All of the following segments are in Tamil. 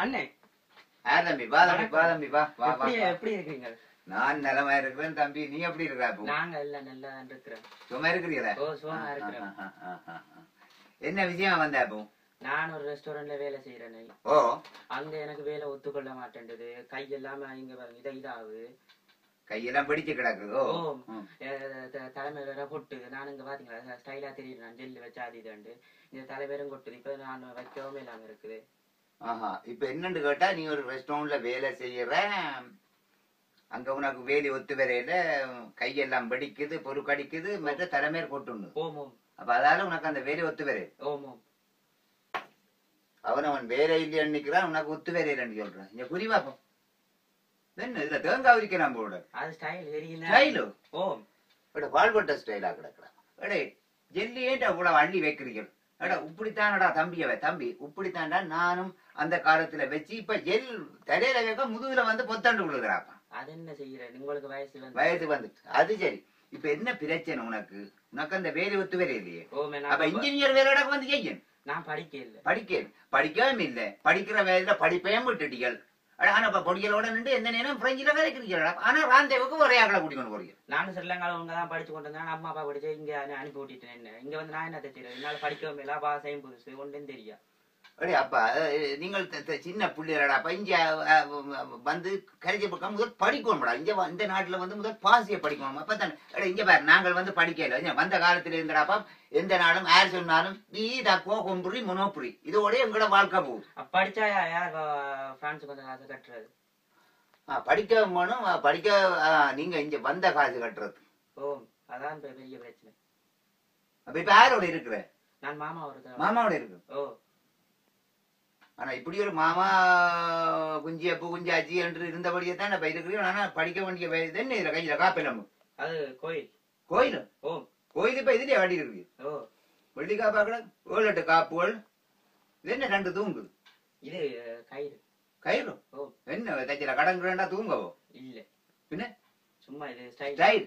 அண்ணே. யார் தம்பி வா தம்பி வா தம்பி வா வா வா எப்படி இருக்கீங்க? நான் நலமா இருக்கிறேன் தம்பி. நீ எப்படி இருக்கிற அப்போ நாங்க எல்லாம் நல்லா இருக்கிறோம். சும்மா இருக்கிறீங்களா? ஓ ஆ, ஆ, ஆ, ஆ. என்ன விஷயம் வந்த அப்போ நான் ஒரு ரெஸ்டாரண்ட்ல வேலை செய்யறேன் ஓ. அங்க எனக்கு வேலை ஒத்துக்கொள்ள மாட்டேன்டுது. கை எல்லாம இங்க பாருங்க இதை இதாகுது கையெல்லாம் பிடிச்சு கிடக்குது. ஓ. தலைமையில வேற கொட்டு நான் இங்க பாத்தீங்களா ஸ்டைலா தெரியுது. நான் ஜெல்லு வச்சு அது இதுண்டு இந்த தலைவரும் கொட்டுது. இப்ப நான் வைக்கவும் இல்லாம இருக்குது. ஆஹா இப்ப என்னன்னு கேட்டா நீ ஒரு ரெஸ்டாரண்ட்ல வேலை செய்யற அங்க உனக்கு வேலி ஒத்து வரையில கையெல்லாம் வெடிக்குது பொறுக்கடிக்குது மற்ற தலைமையர் கொட்டுண்டு அப்ப அதால உனக்கு அந்த வேலி ஒத்து ஓம் அவன் அவன் வேலை இல்லைன்னு நிக்கிறான் உனக்கு ஒத்து வரையிலன்னு சொல்றான். இங்க புரி பாப்போம். என்ன இதுல தேங்காய் போட அது ஸ்டைல் எட பால்பட்ட ஸ்டைலா கிடக்குறான். ஜெல்லி ஏன்டா கூட அள்ளி வைக்கிறீங்க எடா இப்படித்தானடா தம்பியவ தம்பி. இப்படித்தான்டா நானும் அந்த காலத்துல வச்சு இப்ப ஜெல் தலையில வைக்க முதுகுல வந்து பொத்தாண்டு விழுகிறாப்பா. அது என்ன செய்யறேன் உங்களுக்கு வயசு வந்து வயது வந்துட்டு அது சரி. இப்ப என்ன பிரச்சனை உனக்கு? உனக்கு அந்த வேலை ஒத்து வேலை இல்லையே அப்ப இன்ஜினியர் வேலையோட வந்து செய்யணும். நான் படிக்க இல்ல படிக்க படிக்கவும் இல்லை. படிக்கிற வேலையில படிப்பையும் விட்டுட்டீர்கள் அட, ஆனா இப்ப பொடிகளோட நின்று எந்த நேரம் பிரெஞ்சில வேலை கிடைக்கிறா ஆனா ராந்தேவுக்கு ஒரே ஆக்களை கூட்டிக்கொண்டு போறீங்க. நானும் ஸ்ரீலங்கால உங்க தான் படிச்சு கொண்டு வந்தேன் அம்மா அப்பா படிச்சு இங்க அனுப்பி விட்டுட்டேன். என்ன? இங்க வந்து நான் என்ன தெரியாது என்னால படிக்கவும் இல்லை. பாசையும் புதுசு. ஒன்றும் தெரியும் அப்பா நீங்கள் சின்ன பிள்ளைகளடா அப்ப இங்க வந்து கரைச்சி பக்கம் முதல் படிக்கணும்டா. இங்க இந்த நாட்டுல வந்து முதல் பாசிய படிக்கணும். அப்பதான் அடே, இங்க பாரு நாங்கள் வந்து படிக்கல வந்த காலத்துல இருந்தடாப்பா எந்த நாளும் யார் சொன்னாலும் நீ தக்கோ கொம்புரி முனோப்புரி இதோட எங்களோட வாழ்க்கை அப்ப படிச்சா யா- யார் பிரான்ஸுக்கு வந்து காசு கட்டுறது? ஆ, படிக்க ஆ, படிக்க நீங்க இங்க வந்த காசு கட்டுறது. ஓ அதான் பெரிய பிரச்சனை. அப்ப இப்ப யாரோட இருக்கிற? நான் மாமா ஒரு மாமாவோட இருக்கு ஓ. ஆனா இப்படி ஒரு மாமா குஞ்சி அப்பு குஞ்சாச்சி என்று இருந்தபடியே தான் இப்ப இருக்கிறீங்க ஆனா படிக்க வேண்டிய வயது என்ன இதுல கையில காப்பிலம் அது கோயில். கோயில்? ஓ. கோயில் இப்ப இதுலயே வாடி இருக்கு ஓ. வெள்ளி காப்பாக்கட ஏழு எட்டு காப்புகள். இது என்ன ரெண்டு தூங்கு? இது கயிறு. கயிறு? ஓ. என்ன தைச்சில கடங்குறேன்டா தூங்கவோ? இல்ல. பின்ன? சும்மா இது ஸ்டைல்.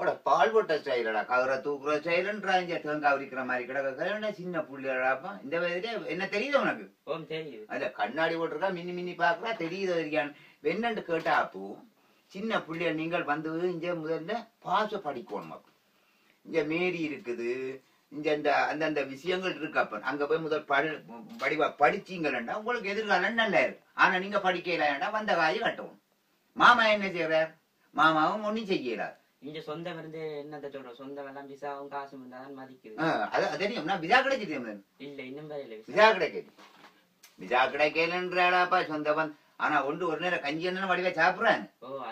ஓட பால் போட்ட ஸ்டைலடா கவரை தூக்குற ஸ்டைலுன்றா இங்க தேங்காய் உரிக்கிற மாதிரி கிடக்க சின்ன புள்ளியடாப்பா இந்த வயதுல என்ன தெரியுது உனக்கு ஓம் தெரியுது அதுல கண்ணாடி போட்டிருக்கா மின்னி மின்னி பாக்குறா தெரியுது இருக்கான் என்னன்னு கேட்டா அப்போ சின்ன புள்ளைய நீங்கள் வந்து இங்க முதல்ல பாச படிக்கணும் அப்போ இங்க மேரி இருக்குது. இங்க இந்த அந்தந்த விஷயங்கள் இருக்கு அப்ப அங்க போய் முதல் படி படிவா படிச்சீங்கன்னா உங்களுக்கு எதிர்காலம் நல்லா இருக்கு ஆனா நீங்க படிக்கலன்னா வந்த காய் கட்டணும் மாமா என்ன செய்யறார் மாமாவும் ஒண்ணும் செய்யறார் இங்க சொந்தம் இருந்து என்னத்த சொல்றோம்? சொந்தம் எல்லாம் விசாவும் காசும் இருந்தாதான் மதிக்குது. அது தெரியும். நான் விசா கிடைச்சிட்டு இல்ல? இன்னும் வரையில விசா. கிடைக்குது விசா கிடைக்கலன்றாடாப்பா சொந்த பந்த் ஆனா ஒன்று ஒரு நேரம் கஞ்சி என்ன வடிவா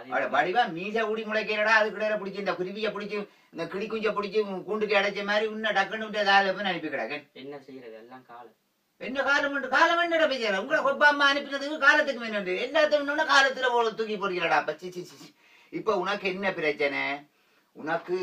அவட வடிவா மீச ஊடி முளைக்கிறடா அது கிடையில பிடிச்சி இந்த குருவிய பிடிச்சி இந்த கிளி குஞ்ச பிடிச்சி கூண்டுக்கு அடைச்ச மாதிரி உன்ன டக்குன்னு ஏதாவது அனுப்பி கிடக்கு என்ன செய்யறது எல்லாம் காலம். என்ன காலம் உண்டு? காலம் என்னடா பேசுற? உங்களை கொப்பா அம்மா அனுப்பினதுக்கு காலத்துக்கு வேணும் எல்லாத்துக்கும் காலத்துல தூக்கி போறீங்களடா பச்சி சி சி, சி. இப்ப உனக்கு என்ன பிரச்சனை? உனக்கு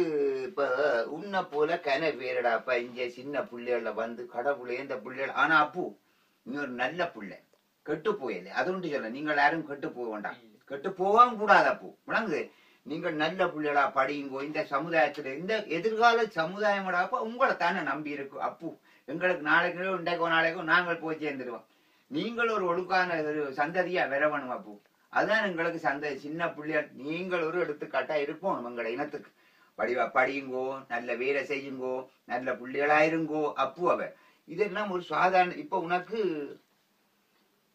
இப்ப உன்னை போல கன பேரடாப்பா இங்க சின்ன புள்ளைகள வந்து கடவுளே இந்த புள்ளைகள் ஆனா அப்பு நீ ஒரு நல்ல புள்ளை. கெட்டு போயல. அது ஒன்று சொல்ல நீங்கள் யாரும் கெட்டு போக வேண்டாம். கெட்டு போகவும் கூடாது அப்போ. விளங்குது நீங்கள் நல்ல பிள்ளைகளா படியுங்கோ இந்த சமுதாயத்துல இந்த எதிர்கால சமுதாயமடாப்ப உங்களை தானே நம்பி இருக்கு. அப்பு எங்களுக்கு நாளைக்கு இன்றைக்கோ நாளைக்கோ நாங்கள் போய் சேர்ந்துடுவோம் நீங்கள் ஒரு ஒழுக்கான ஒரு சந்ததியா வரவணும் அப்பு. அதான் எங்களுக்கு சந்ததி சின்ன பிள்ளைகள் நீங்கள் ஒரு எடுத்துக்காட்டா இருப்போம் எங்களோட இனத்துக்கு. படிவா படியுங்கோ நல்ல வேலை செய்யுங்கோ நல்ல பிள்ளைகளா இருங்கோ அப்பு அவ. இதெல்லாம் ஒரு சாதாரண இப்ப உனக்கு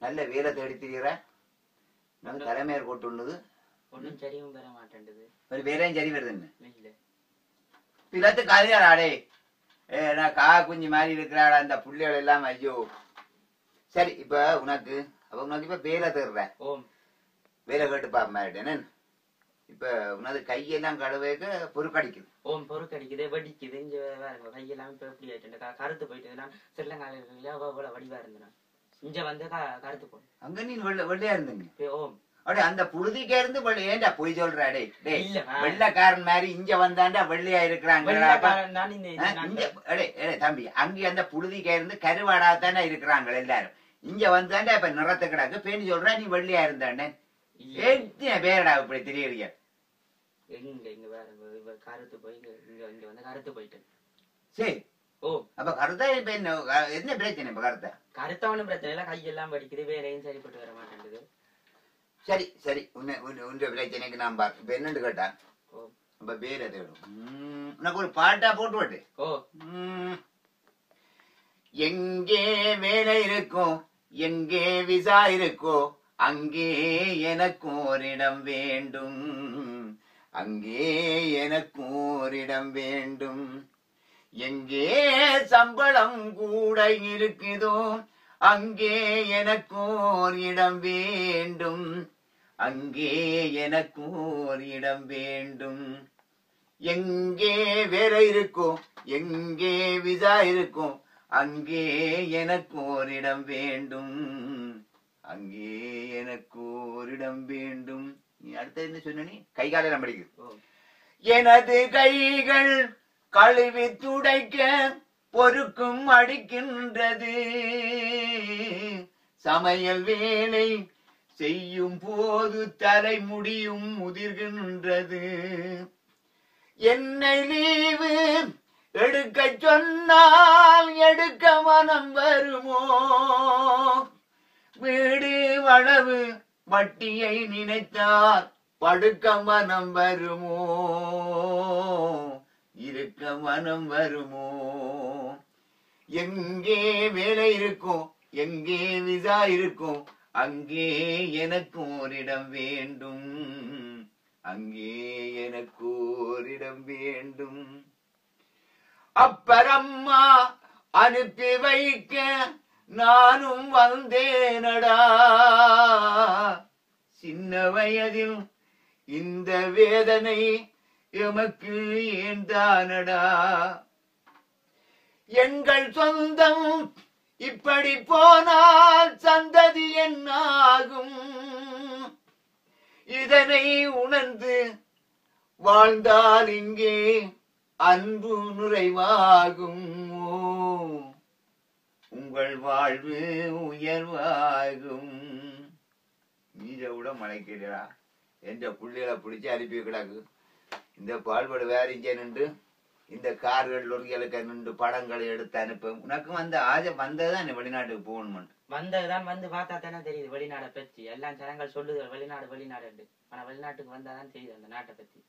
நல்ல வேலை தேடி திரிகிற நல்ல தலைமையர் கொட்டுள்ளது ஒண்ணும் சரியும் பெற மாட்டேன்டுது. ஒரு வேலையும் சரி வருது என்ன? இல்ல பிளத்து கதையாடே ஏ நான் கா குஞ்சு மாதிரி இருக்கிறாடா அந்த புள்ளைகள் எல்லாம் ஐயோ. சரி இப்ப உனக்கு அப்ப உனக்கு இப்ப வேலை தேடுற. ஓம் வேலை கேட்டு பாப்பேன் இப்ப உனது கையெல்லாம் கழுவேக்க பொறுக்கடிக்குது ஓம் பொறுக்கடிக்குது வெடிக்குது இங்க வேற கையெல்லாம் இப்ப எப்படி ஆயிட்டு கருத்து போயிட்டு நான் ஸ்ரீலங்கால இவ்வளவு வடிவா இருந்தேன் இங்க வந்து கருத்து போய் அங்க நீ வெள்ள வெள்ளையா இருந்தீங்க. ஓம். அப்படியே அந்த புழுதிக்கே இருந்து ஏன்டா பொய் சொல்ற? டே ஆ. வெள்ளைக்காரன் மாதிரி இங்க வந்தாண்டா வெள்ளையா இருக்கிறாங்க தம்பி அங்க அந்த புழுதிக்கா இருந்து கருவாடா தானே இருக்கிறாங்க எல்லாரும். இங்க வந்தாண்டா இப்ப நிறத்து கிடக்கு. பேணி சொல்ற நீ வெள்ளையா இருந்தானே இல்ல. எத்தனை பேரடா இப்படி தெரியறீங்க எங்க இங்க வேற கருத்து போய் இங்க இங்க வந்து கருத்து போயிட்டு சரி. ஓ. அப்ப கருத்தா இப்ப என்ன என்ன பிரச்சனை இப்ப கருத்தா? கருத்தவனும் பிரச்சனை இல்ல கையெல்லாம் வடிக்குது வேலையும் சரிப்பட்டு வர மாட்டேங்குது. சரி சரி. உன்னை உன்னுடைய பிரச்சனைக்கு நான் பார். இப்ப என்னன்னு கேட்டா? ஓ. அப்ப தேடும் உம், உனக்கு ஒரு பாட்டா போட்டு விட்டு ஓ. உம். எங்கே வேலை இருக்கோ எங்கே விசா இருக்கோ அங்கே எனக்கு ஓரிடம் வேண்டும். அங்கே எனக்கு ஓரிடம் வேண்டும். எங்கே சம்பளம் கூட இருக்குதோ அங்கே எனக்கோரிடம் இடம் வேண்டும். அங்கே எனக்கோரிடம் இடம் வேண்டும். எங்கே வேற இருக்கும் எங்கே விசா இருக்கும் அங்கே எனக்கு ஓரிடம் வேண்டும். அங்கே எனக்கு ஓரிடம் வேண்டும். நீ அடுத்தது என்ன சொன்ன கை காலம் படிக்குது ஓ. எனது கைகள் கழுவி துடைக்க பொறுக்கும் அடிக்கின்றது. சமையல் வேலை செய்யும் போது தலைமுடியும் முதிர்கின்றது. என்னை லீவு எடுக்க சொன்னால் எடுக்க மனம் வருமோ? வீடு வளவு வட்டியை நினைத்தால் படுக்க மனம் வருமோ? இருக்க மனம் வருமோ? எங்கே வேலை இருக்கும்? எங்கே விசா இருக்கும்? அங்கே எனக்கு ஓரிடம் வேண்டும். அங்கே எனக்கு ஓரிடம் வேண்டும். அப்பரம்மா அனுப்பி வைக்க நானும் வந்தேனடா. சின்ன வயதில் இந்த வேதனை எமக்கு ஏந்தானடா. எங்கள் சொந்தம் இப்படி போனால் சந்ததி என்னாகும்? இதனை உணர்ந்து வாழ்ந்தால் இங்கே அன்பு நுழைவாகும் உங்கள் வாழ்வு உயர்வாகும். நீரை விட மழைக்கிறா என்ற புள்ளிகளை பிடிச்சு அனுப்பி கிடக்கு? இந்த பால்படு வேற இங்கே நின்று இந்த கார்கள் லொரிகளுக்கு நின்று படங்களை எடுத்து அனுப்ப. உனக்கு வந்து ஆசை வந்ததுதான் வெளிநாட்டுக்கு போகணும் வந்ததுதான் வந்து பார்த்தா தானே தெரியுது வெளிநாடை பத்தி எல்லாம் ஜனங்கள் சொல்லுது வெளிநாடு வெளிநாடு ஆனா வெளிநாட்டுக்கு வந்தாதான் தெரியுது அந்த நாட்டை பத்தி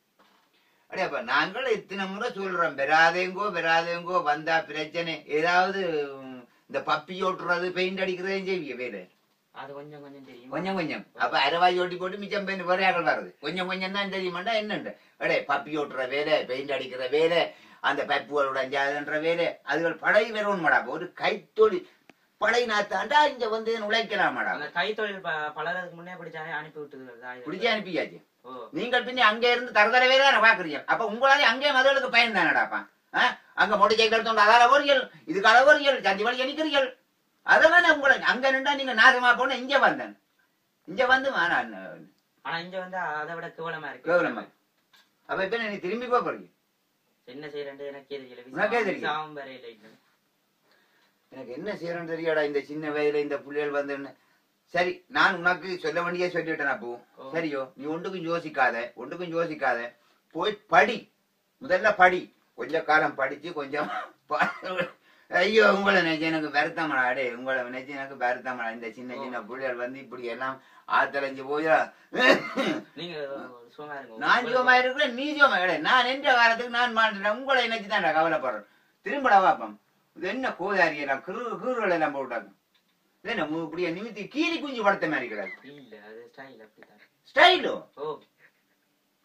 அடையப்பா நாங்கள் இத்தனை முறை சொல்றோம் பெறாதேங்கோ பெறாதேங்கோ வந்தா பிரச்சனை. ஏதாவது இந்த பப்பி ஓட்டுறது பெயிண்ட் அடிக்கிறதையும் செய்விய வேலை அது கொஞ்சம் கொஞ்சம் தெரியும். கொஞ்சம் கொஞ்சம். அப்ப அரைவாய் ஓட்டி போட்டு மிச்சம் பெயின் வரையாக்கள் வருது கொஞ்சம் கொஞ்சம் தான் தெரியுமாண்டா என்னண்டு? அடே பப்பி ஓட்டுற வேலை பெயிண்ட் அடிக்கிற வேலை அந்த பைப்புகளோட அஞ்சாதுன்ற வேலை அதுகள் படை வரணும் மாடா ஒரு கைத்தொழில் படை நாத்தாண்டா இங்க வந்து உழைக்கலாமாடா? அந்த கைத்தொழில் பலருக்கு முன்னே பிடிச்சாலே அனுப்பி விட்டுது பிடிச்சி அனுப்பியாச்சு. நீங்கள் பின்ன அங்க இருந்து தரதரவே தானே பாக்குறீங்க. அப்ப உங்களால அங்கே மதுகளுக்கு பயன் தானடாப்பா? அங்க மோட்டர் சைக்கிள் எடுத்தோண்டு அதால வரீர்கள் இதுக்கு அளவு வரீர்கள் சந்தி வழி அணிக்கிறீர்கள் அதெல்லாம் உங்களை அங்க நின்றா நீங்க நாசமா போன இங்க வந்தேன். இங்க வந்து ஆனா இங்க வந்து அதை விட கேவலமா இருக்கு. கேவலமா. அப்ப இப்ப நீ திரும்பி போறீங்க? என்ன செய்யறேன் எனக்கே தெரியல. எனக்கு என்ன செய்யறேன்னு தெரியாடா இந்த சின்ன வயதுல இந்த புள்ளைகள் வந்து சரி நான் உனக்கு சொல்ல வேண்டிய சொல்லிவிட்டேன் அப்போ. சரியோ நீ ஒன்றுக்கும் யோசிக்காத ஒன்றுக்கும் யோசிக்காத. போய் படி. முதல்ல படி. கொஞ்ச காலம் படிச்சு கொஞ்சம் ஐயோ உங்களை நினைச்சு எனக்கு வருத்தமடா அடே உங்களை நினைச்சு எனக்கு வருத்தமடா. இந்த சின்ன சின்ன புள்ளைகள் வந்து இப்படி எல்லாம் ஆத்தலைஞ்சு போயா நான் ஜீவமா இருக்கிறேன் நீ ஜீவமா கிடை நான் என்ற காலத்துக்கு நான் மாட்டேன் உங்களை நினைச்சு தான் கவலைப்படுறேன். திரும்படா பாப்பம் இது என்ன கோதாரி எல்லாம் கிரு கீறுகள் எல்லாம் போட்டாங்க. என்ன இப்படியே நிமித்தி கீரி குஞ்சு படுத்த மாதிரி அது ஸ்டைல்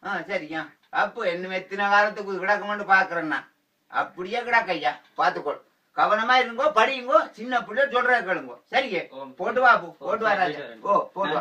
ஆ சரியா. அப்போ என்ன எத்தனை காலத்துக்கு கிடக்குமென்னு பாக்குறேன்னா அப்படியே கிடக்கையா பாத்துக்கோ கவனமா இருங்கோ படியுங்கோ சின்ன பிள்ளை சொல்ற கேளுங்கோ. சரியே? ஓ. போட்டு வா போட்டு வா ராஜா. ஓ போட்டு.